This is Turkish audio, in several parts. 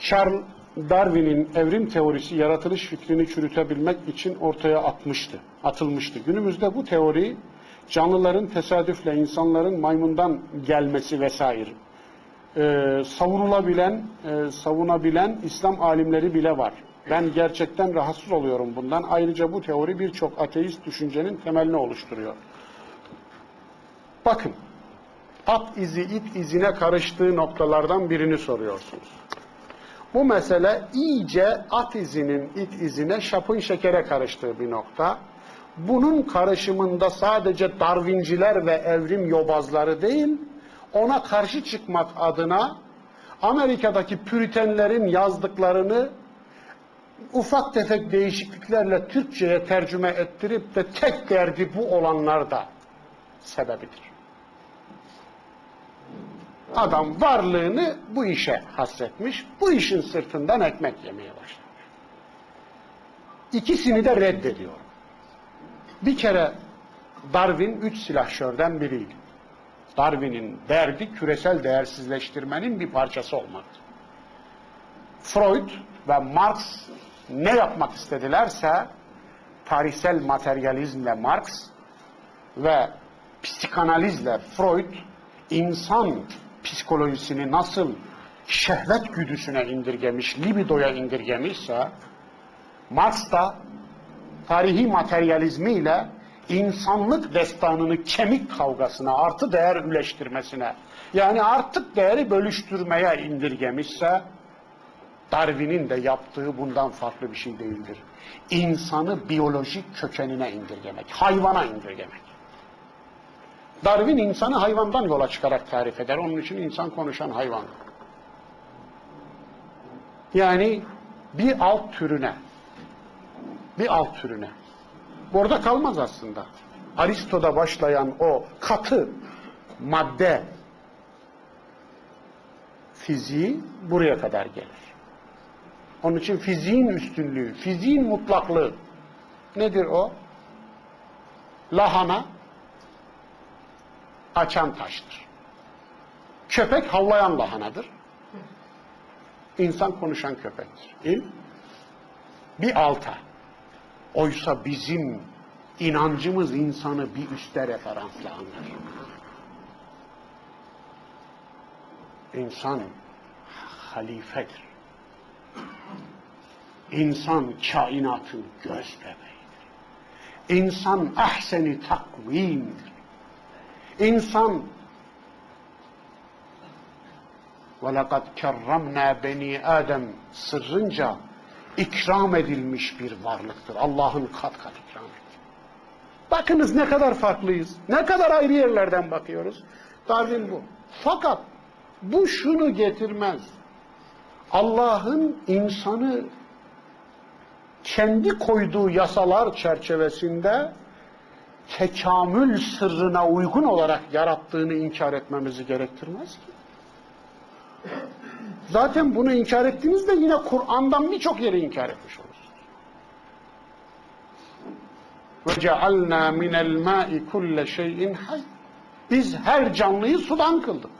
Charles Darwin'in evrim teorisi yaratılış fikrini çürütebilmek için ortaya atmıştı, atılmıştı. Günümüzde bu teori canlıların tesadüfle insanların maymundan gelmesi vesaire e, savunulabilen, e, savunabilen İslam alimleri bile var. Ben gerçekten rahatsız oluyorum bundan. Ayrıca bu teori birçok ateist düşüncenin temelini oluşturuyor. Bakın, at izi it izine karıştığı noktalardan birini soruyorsunuz. Bu mesele iyice at izinin it izine şapın şekere karıştığı bir nokta. Bunun karışımında sadece Darwinciler ve evrim yobazları değil, ona karşı çıkmak adına Amerika'daki Püritenlerin yazdıklarını ufak tefek değişikliklerle Türkçe'ye tercüme ettirip de tek derdi bu olanlar da sebebidir. Adam varlığını bu işe hasretmiş, bu işin sırtından ekmek yemeye başlamış. İkisini de reddediyorum. Bir kere Darwin üç silahşörden biriydi. Darwin'in derdi küresel değersizleştirmenin bir parçası olmaktı. Freud ve Marx ne yapmak istedilerse tarihsel materyalizmle Marx ve psikanalizle Freud insan psikolojisini nasıl şehvet güdüsüne indirgemiş, libidoya indirgemişse Marx da tarihi materyalizmiyle insanlık destanını kemik kavgasına, artı değer üleştirmesine, yani artık değeri bölüştürmeye indirgemişse, Darwin'in de yaptığı bundan farklı bir şey değildir. İnsanı biyolojik kökenine indirgemek, hayvana indirgemek. Darwin insanı hayvandan yola çıkarak tarif eder. Onun için insan konuşan hayvan. Yani bir alt türüne, bir alt türüne. Burada kalmaz aslında. Aristo'da başlayan o katı madde fiziği buraya kadar gelir. Onun için fiziğin üstünlüğü, fiziğin mutlaklığı nedir o? Lahana açan taştır. Köpek havlayan lahanadır. İnsan konuşan köpektir. Değil? Bir alta. Oysa bizim inancımız insanı bir üste referansla anlar. İnsan halifedir. İnsan kainatın göz bebeğidir. İnsan ahseni takvimdir. İnsan وَلَقَدْ كَرَّمْنَا beni Adem sırrınca ikram edilmiş bir varlıktır. Allah'ın kat kat ikram etti. Bakınız ne kadar farklıyız. Ne kadar ayrı yerlerden bakıyoruz. Darwin bu. Fakat bu şunu getirmez. Allah'ın insanı kendi koyduğu yasalar çerçevesinde tekamül sırrına uygun olarak yarattığını inkar etmemizi gerektirmez ki. Zaten bunu inkar ettiğinizde yine Kur'an'dan birçok yeri inkar etmiş olursunuz. Ve cealna minel ma'i kulle şeyin hay. Biz her canlıyı sudan kıldık.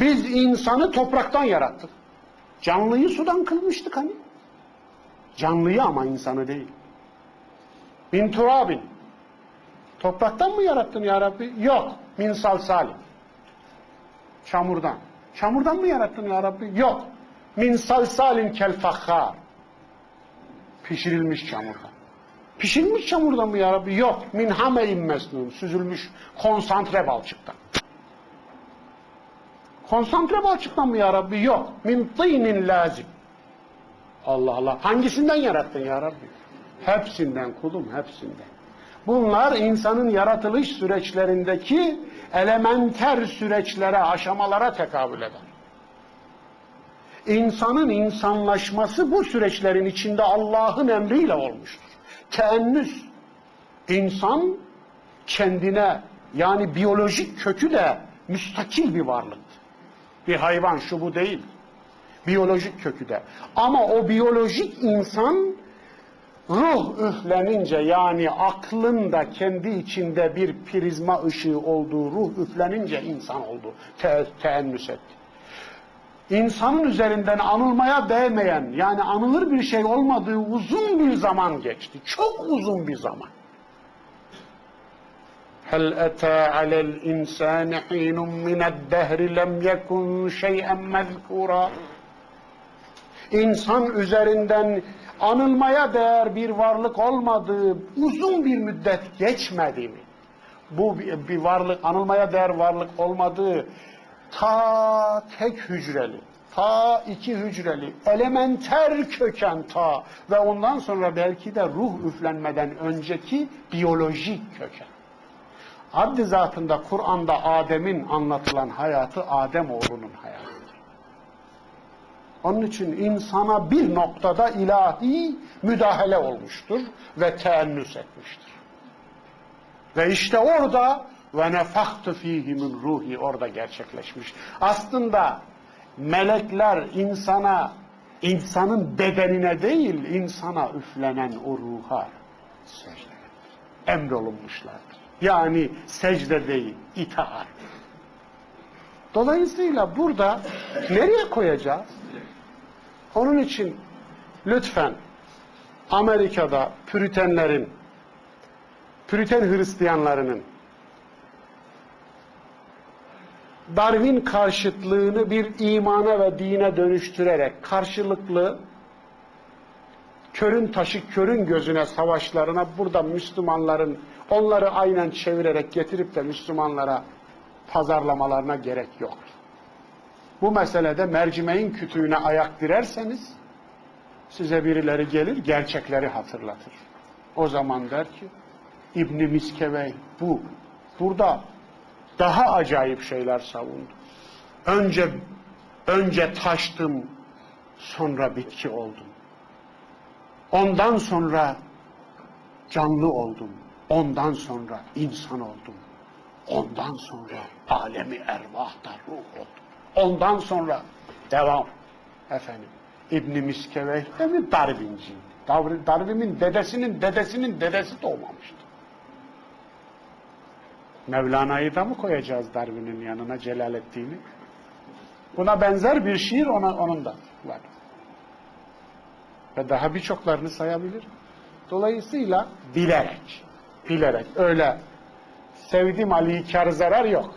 Biz insanı topraktan yarattık. Canlıyı sudan kılmıştık hani. Canlıyı ama insanı değil. Min turabin. Topraktan mı yarattın ya Rabbi? Yok. Min salsalim. Çamurdan. Çamurdan mı yarattın ya Rabbi? Yok. Min salsalin kel fakhar. Pişirilmiş çamurdan. Pişirilmiş çamurdan mı ya Rabbi? Yok. Min hamein mesnun. Süzülmüş konsantre balçıktan. Konsantre balçıktan mı ya Rabbi? Yok. Min tînin lazim. Allah Allah. Hangisinden yarattın ya Rabbi? Hepsinden kulum, hepsinden. Bunlar insanın yaratılış süreçlerindeki elementer süreçlere, aşamalara tekabül eder. İnsanın insanlaşması bu süreçlerin içinde Allah'ın emriyle olmuştur. Teennüs. İnsan kendine yani biyolojik kökü de müstakil bir varlıktır. Bir hayvan şu bu değil. Biyolojik kökü de. Ama o biyolojik insan ruh üflenince yani aklın da kendi içinde bir prizma ışığı olduğu ruh üflenince insan oldu. Te teennüs etti. insanın üzerinden anılmaya değmeyen, yani anılır bir şey olmadığı uzun bir zaman geçti. Çok uzun bir zaman. هل أتى على الإنسان حين من الدهر لم يكن شيئا مذكورا İnsan üzerinden anılmaya değer bir varlık olmadığı uzun bir müddet geçmedi mi? Bu bir varlık, anılmaya değer varlık olmadığı ta tek hücreli, ta iki hücreli, elementer köken ta ve ondan sonra belki de ruh üflenmeden önceki biyolojik köken. Haddi zatında Kur'an'da Adem'in anlatılan hayatı Adem oğlunun hayatıdır. Onun için insana bir noktada ilahi müdahale olmuştur ve teennüs etmiştir. Ve işte orada ve nefahtı fihi min ruhi orada gerçekleşmiş. Aslında melekler insana, insanın bedenine değil, insana üflenen o ruha secde emrolunmuşlardır. Yani secde değil, itaat. Dolayısıyla burada nereye koyacağız? Onun için lütfen Amerika'da Püritenlerin, Püriten Hristiyanlarının Darwin karşıtlığını bir imana ve dine dönüştürerek karşılıklı körün taşı körün gözüne savaşlarına burada Müslümanların onları aynen çevirerek getirip de Müslümanlara pazarlamalarına gerek yok. Bu meselede mercimeğin kütüğüne ayak direrseniz size birileri gelir gerçekleri hatırlatır. O zaman der ki İbni Miskevey bu. Burada daha acayip şeyler savundu. Önce önce taştım sonra bitki oldum. Ondan sonra canlı oldum. Ondan sonra insan oldum. Ondan sonra alemi ervahta ruh oldum. Ondan sonra devam efendim. İbn Miskeveh de mi Darwinci? Darwin- Darwin'in dedesinin dedesinin dedesi doğmamıştı. Mevlana'yı da mı koyacağız Darwin'in yanına Celaleddin'i? Buna benzer bir şiir ona, onun da var. Ve daha birçoklarını sayabilir. Dolayısıyla bilerek, bilerek öyle sevdim Ali'yi kar zarar yok.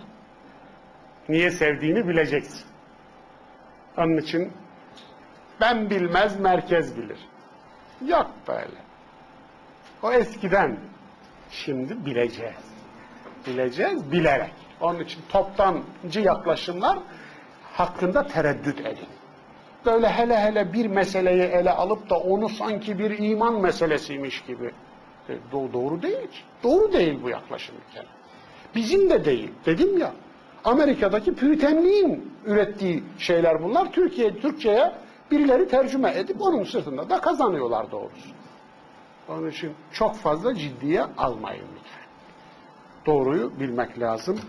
Niye sevdiğini bileceksin. Onun için ben bilmez merkez bilir. Yok böyle. O eskiden. Şimdi bileceğiz. Bileceğiz bilerek. Onun için toptancı yaklaşımlar hakkında tereddüt edin. Böyle hele hele bir meseleyi ele alıp da onu sanki bir iman meselesiymiş gibi. E, do- doğru değil ki. Doğru değil bu yaklaşım bir kere. Bizim de değil. Dedim ya. Amerika'daki Püritenliğin ürettiği şeyler bunlar. Türkiye, Türkçe'ye birileri tercüme edip onun sırtında da kazanıyorlar doğrusu. Onun için çok fazla ciddiye almayın lütfen. Doğruyu bilmek lazım.